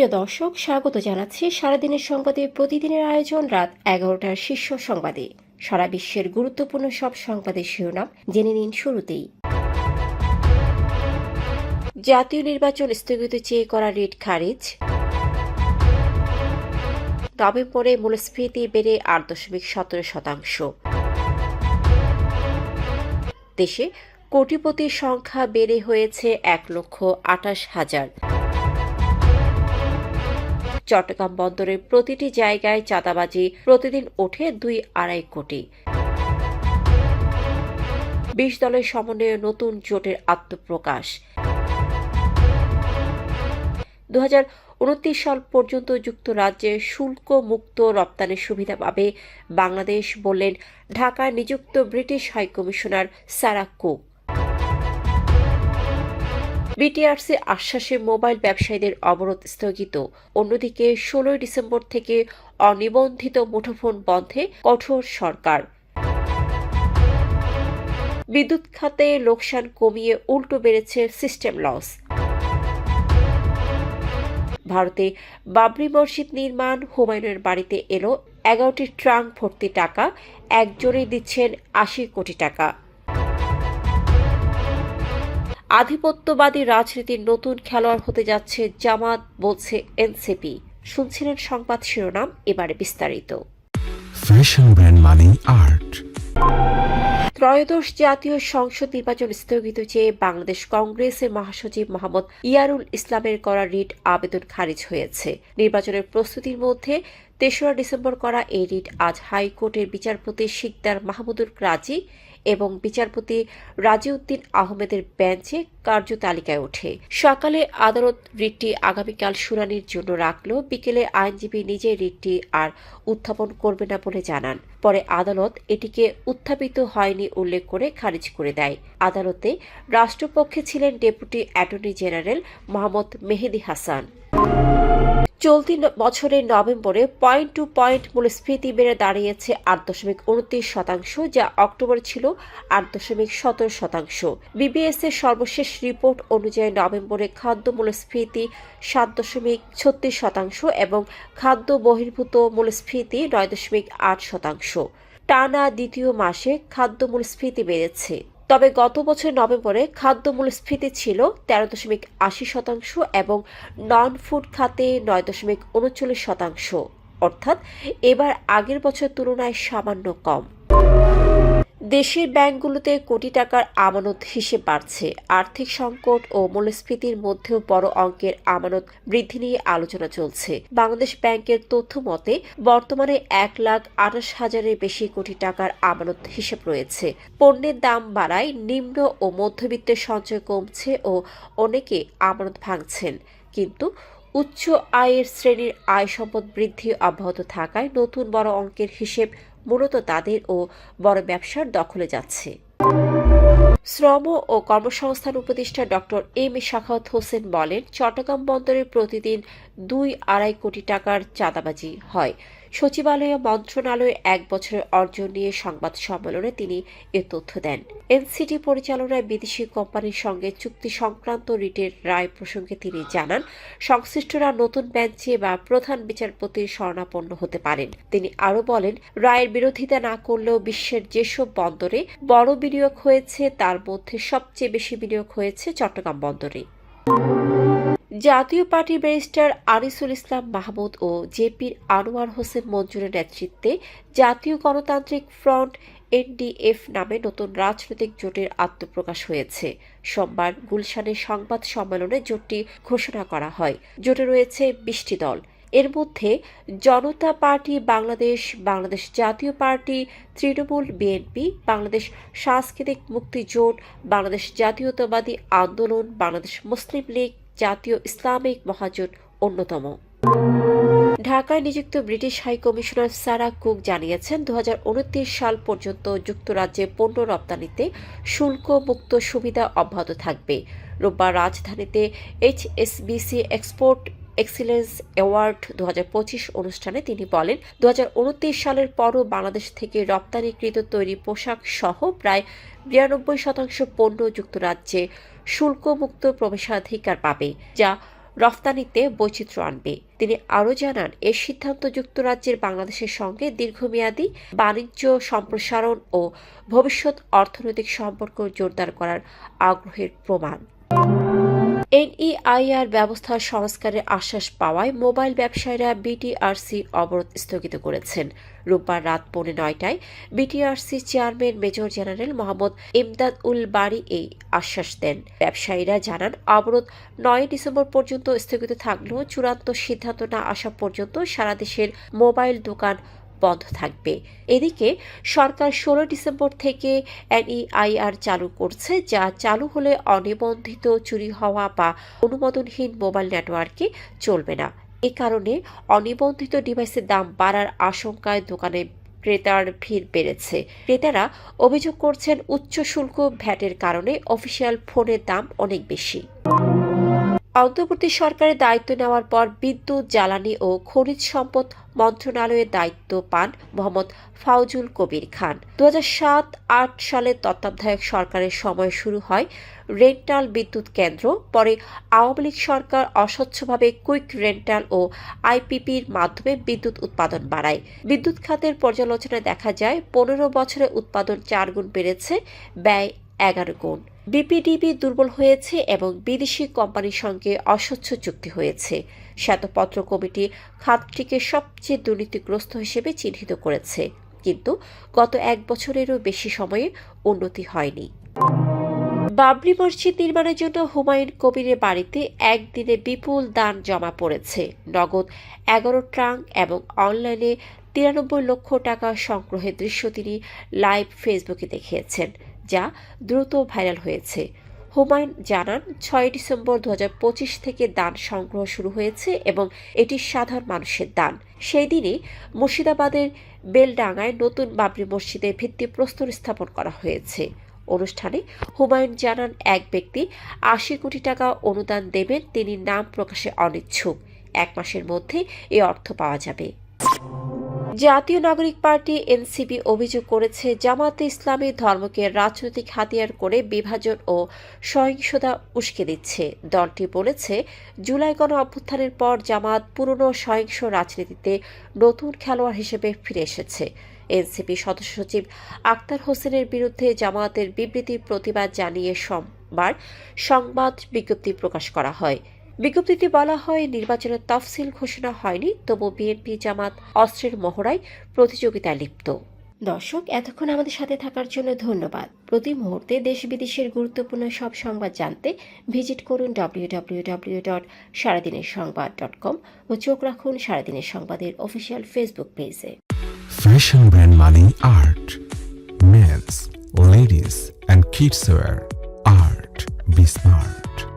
প্রিয় দর্শক, স্বাগত জানাচ্ছি সারাদিনের সংবাদে। প্রতিদিনের আয়োজন রাত এগারোটার শীর্ষ সংবাদে। সারা বিশ্বের গুরুত্বপূর্ণ সব সংবাদের শিরোনাম জেনে নিন শুরুতেই। জাতীয় নির্বাচন স্থগিত চেয়ে করা রিট খারিজ। নভেম্বরে মূল্যস্ফীতি বেড়ে আট দশমিক সতেরো শতাংশ। দেশে কোটিপতির সংখ্যা বেড়ে হয়েছে এক লক্ষ আঠাশ হাজার। চট্টগ্রাম বন্দরের প্রতিটি জায়গায় চাঁদাবাজি প্রতিদিন ওঠে দুই আড়াই কোটি। বিশ দলের সমন্বয়ে নতুন জোটের আত্মপ্রকাশ। দু উনত্রিশ সাল পর্যন্ত যুক্তরাজ্যে শুল্ক মুক্ত রপ্তানির সুবিধা পাবে বাংলাদেশ বললেন ঢাকায় নিযুক্ত British high commissioner Sarah Cook. BTRC আশ্বাসে mobile ব্যবসায়ীদের অবরোধ স্থগিত। অন্যদিকে ষোলোই ডিসেম্বর থেকে অনিবন্ধিত মুঠোফোন বন্ধে কঠোর সরকার। বিদ্যুৎ খাতে লোকসান কমিয়ে উল্টো বেড়েছে সিস্টেম লস। ভারতে বাবরি মসজিদ নির্মাণ, হুমায়ুনের বাড়িতে এলো এগারোটি ট্রাঙ্ক ভর্তি টাকা একজনই দিচ্ছেন আশি কোটি টাকা। আধিপত্যবাদী রাজনীতির নতুন খেলোয়াড় হতে যাচ্ছে জামাত বলছে এনসিপি। শুনছিলেন সংবাদ শিরোনাম এবারে বিস্তারিত। ফ্যাশন ব্র্যান্ড মানে আর্ট ত্রয়োদশ জাতীয় সংসদ নির্বাচন স্থগিত চেয়ে বাংলাদেশ কংগ্রেসের মহাসচিব মোহাম্মদ ইয়ারুল ইসলামের করা রিট আবেদন খারিজ হয়েছে। নির্বাচনের প্রস্তুতির মধ্যে তেসরা ডিসেম্বর করা এই রিট আজ হাইকোর্টের বিচারপতি শিকদার মাহমুদুর রাজি এবং বিচারপতি রাজিউদ্দিন আহমেদের বেঞ্চে কার্যতালিকায় ওঠে। সকালে আদালত রিটটি আগামীকাল শুনানির জন্য রাখলেও বিকেলে আইনজীবী নিজে রিটটি আর উত্থাপন করবে না বলে জানান। পরে আদালত এটিকে উত্থাপিত হয়নি উল্লেখ করে খারিজ করে দেয়। আদালতে রাষ্ট্রপক্ষে ছিলেন deputy attorney general Mohammad Mehedi Hasan. চলতি বছরের নভেম্বরে পয়েন্ট টু পয়েন্ট মূল্যস্ফীতি বেড়ে দাঁড়িয়েছে আট দশমিক উনত্রিশ শতাংশ, যা অক্টোবর ছিল আট দশমিক সতেরো শতাংশ। বিবিএস এর সর্বশেষ রিপোর্ট অনুযায়ী নভেম্বরে খাদ্য মূল্যস্ফীতি সাত দশমিক ছত্রিশ শতাংশ এবং খাদ্য বহির্ভূত মূল্যস্ফীতি নয় দশমিক আট শতাংশ। টানা দ্বিতীয় মাসে খাদ্য মূল্যস্ফীতি বেড়েছে। তবে গত বছর নভেম্বরে খাদ্য মূল্যস্ফীতি ছিল তেরো দশমিক আশি শতাংশ এবং নন ফুড খাতে নয় দশমিক উনচল্লিশ শতাংশ। অর্থাৎ এবার আগের বছর তুলনায় সামান্য কম। দেশের ব্যাংকগুলোতে কোটি টাকার আমানত হিসেব বাড়ছে। আর্থিক সংকট ও মূল্যস্ফীতির মধ্যেও বড় অঙ্কের আমানত বৃদ্ধি নিয়ে আলোচনা চলছে। বাংলাদেশ ব্যাংকের তথ্য মতে, বর্তমানে এক লাখ আঠাশ হাজারের বেশি কোটি টাকার আমানত হিসেব রয়েছে। পণ্যের দাম বাড়ায়, নিম্ন ও মধ্যবিত্তের সঞ্চয় কমছে ও অনেকে আমানত ভাঙছেন। কিন্তু উচ্চ আয়ের শ্রেণির আয় সম্পদ বৃদ্ধি অব্যাহত থাকায় নতুন বড় অঙ্কের হিসেব মূলত তাদের ও বড় ব্যবসার দখলে যাচ্ছে। শ্রম ও কর্মসংস্থান উপদেষ্টা doctor M A Shakhawat Hossain বলেন, চট্টগ্রাম বন্দরে প্রতিদিন দুই আড়াই কোটি টাকার চাঁদাবাজি হয়। সচিবালয় মন্ত্রণালয়ে এক বছরের অর্জন নিয়ে সংবাদ সম্মেলনে তিনি এ তথ্য দেন। এনসিটি পরিচালনায় বিদেশি কোম্পানির সঙ্গে চুক্তি সংক্রান্ত রিটের রায় প্রসঙ্গে তিনি জানান, সংশ্লিষ্টরা নতুন বেঞ্চে বা প্রধান বিচারপতির শরণাপন্ন হতে পারেন। তিনি আরও বলেন, রায়ের বিরোধিতা না করলেও বিশ্বের যেসব বন্দরে বড় বিনিয়োগ হয়েছে, তার মধ্যে সবচেয়ে বেশি বিনিয়োগ হয়েছে চট্টগ্রাম বন্দরে। জাতীয় পার্টি ব্যারিস্টার আনিসুল ইসলাম মাহমুদ ও জেপির আনোয়ার হোসেন মঞ্জুরের নেতৃত্বে জাতীয় গণতান্ত্রিক ফ্রন্ট এনডিএফ নামে নতুন রাজনৈতিক জোটের আত্মপ্রকাশ হয়েছে। সোমবার গুলশানের সংবাদ সম্মেলনে জোটটি ঘোষণা করা হয়। জোটে রয়েছে বিশটি দল। এর মধ্যে জনতা পার্টি বাংলাদেশ বাংলাদেশ জাতীয় পার্টি, তৃণমূল বিএনপি, বাংলাদেশ সাংস্কৃতিক মুক্তি জোট, বাংলাদেশ জাতীয়তাবাদী আন্দোলন, বাংলাদেশ মুসলিম লীগ জাতীয় ইসলামিক মহাজোট অন্যতম। ঢাকায় নিযুক্ত British high commissioner Sarah Cook জানিয়েছেন দু হাজার উনত্রিশ সাল পর্যন্ত যুক্তরাজ্যে পণ্য রপ্তানিতে শুল্কমুক্ত সুবিধা অব্যাহত থাকবে। রোববার রাজধানীতে এইচএসবিসি এক্সপোর্ট এক্সিলেন্স অ্যাওয়ার্ড দু হাজার পঁচিশ অনুষ্ঠানে তিনি বলেন দু হাজার উনত্রিশ সালের পরও বাংলাদেশ থেকে রপ্তানিকৃত তৈরি পোশাক সহ প্রায় বিরানব্বই শতাংশ পণ্য যুক্তরাজ্যে শুল্কমুক্ত প্রবেশাধিকার পাবে, যা রফতানিতে বৈচিত্র্য আনবে। তিনি আরও জানান, এ সিদ্ধান্ত যুক্তরাজ্যের বাংলাদেশের সঙ্গে দীর্ঘমেয়াদী বাণিজ্য সম্প্রসারণ ও ভবিষ্যৎ অর্থনৈতিক সম্পর্ক জোরদার করার আগ্রহের প্রমাণ। এনইআইআর ব্যবস্থা সংস্কারের আশ্বাস পাওয়ায় মোবাইল ব্যবসায়ীরা বিটিআরসি অবরোধ স্থগিত করেছেন। রোববার রাত পৌনে নয়টায় BTRC chairman major general Mohammad Emdad ul Bari এই আশ্বাস দেন। ব্যবসায়ীরা জানান, অবরোধ নয় ডিসেম্বর পর্যন্ত স্থগিত থাকলেও চূড়ান্ত সিদ্ধান্ত না আসা পর্যন্ত সারা দেশের মোবাইল দোকান বন্ধ থাকবে। এদিকে সরকার ষোলো ডিসেম্বর থেকে এনইআইআর চালু করছে, যা চালু হলে অনিবন্ধিত চুরি হওয়া বা অনুমোদনহীন মোবাইল নেটওয়ার্কে চলবে না। এ কারণে অনিবন্ধিত ডিভাইসের দাম বাড়ার আশঙ্কায় দোকানে ক্রেতার ভিড় বেড়েছে। ক্রেতারা অভিযোগ করছেন উচ্চ শুল্ক ভ্যাটের কারণে অফিসিয়াল ফোনের দাম অনেক বেশি। অন্তর্বর্তী সরকারের দায়িত্ব নেওয়ার পর বিদ্যুৎ, জ্বালানি ও খনিজ সম্পদ মন্ত্রণালয়ের দায়িত্ব পান মোহাম্মদ ফাউজুল কবির খান। দু সাত, আট সালে তত্ত্বাবধায়ক সরকারের সময় শুরু হয় রেন্টাল বিদ্যুৎ কেন্দ্র। পরে আওয়ামী লীগ সরকার অস্বচ্ছভাবে কুইক রেন্টাল ও আইপিপির মাধ্যমে বিদ্যুৎ উৎপাদন বাড়ায়। বিদ্যুৎ খাতের পর্যালোচনায় দেখা যায়, পনেরো বছরে উৎপাদন চার গুণ বেড়েছে, ব্যয় এগারো গুণ। বিপিডিবি দুর্বল হয়েছে এবং বিদেশি কোম্পানির সঙ্গে অস্বচ্ছ চুক্তি হয়েছে। শ্বেতপত্র কমিটি খাতটিকে সবচেয়ে দুর্নীতিগ্রস্ত হিসেবে চিহ্নিত করেছে। কিন্তু গত এক বছরেরও বেশি সময়ে উন্নতি হয়নি। বাবরি মসজিদ নির্মাণের জন্য হুমায়ুন কবিরের বাড়িতে একদিনে বিপুল দান জমা পড়েছে। নগদ এগারো ট্রাঙ্ক এবং অনলাইনে তিরানব্বই লক্ষ টাকা সংগ্রহের দৃশ্য তিনি লাইভ ফেসবুকে দেখিয়েছেন। যা দ্রুত ভাইরাল হয়েছে। হুমায়ুন জানান, ছয় ডিসেম্বর দু হাজার পঁচিশ থেকে দান সংগ্রহ শুরু হয়েছে এবং এটি সাধারণ মানুষের দান। সেই দিনই মুর্শিদাবাদের বেলডাঙ্গায় নতুন বাবরি মসজিদের ভিত্তিপ্রস্তর স্থাপন করা হয়েছে। অনুষ্ঠানে হুমায়ুন জানান, এক ব্যক্তি আশি কোটি টাকা অনুদান দেবেন, তিনি নাম প্রকাশে অনিচ্ছুক। এক মাসের মধ্যে এ অর্থ পাওয়া যাবে। জাতীয় নাগরিক পার্টি এনসিপি অভিযোগ করেছে, জামাতে ইসলামী ধর্মকে রাজনৈতিক হাতিয়ার করে বিভাজন ও সহিংসতা উস্কে দিচ্ছে। দলটি বলেছে, জুলাই গণ অভ্যুত্থানের পর জামাত পুরনো সহিংস রাজনীতিতে নতুন খেলোয়াড় হিসেবে ফিরে এসেছে। এনসিপি সদস্য সচিব আক্তার হোসেনের বিরুদ্ধে জামায়াতের বিবৃতির প্রতিবাদ জানিয়ে সোমবার সংবাদ বিজ্ঞপ্তি প্রকাশ করা হয়। বিজ্ঞপ্তিতে বলা হয় নির্বাচনের তফসিল ঘোষণা হয়নি তবু বিএনপি জামাত অস্ত্রের মহড়ায় প্রতিযোগিতায় লিপ্ত দর্শক এতক্ষণ আমাদের সাথে থাকার জন্য ধন্যবাদ প্রতি মুহূর্তে দেশ বিদেশের গুরুত্বপূর্ণ সব সংবাদ জানতে ভিজিট করুন ডাব্লিউ ডাব্লিউ ডাব্লিউ ডট সারাদিনের সংবাদ ডট কম ও চোখ রাখুন সারাদিনের সংবাদের অফিসিয়াল ফেসবুক পেজে Fashion brand money art. Men's, ladies, and kids wear art. Be smart.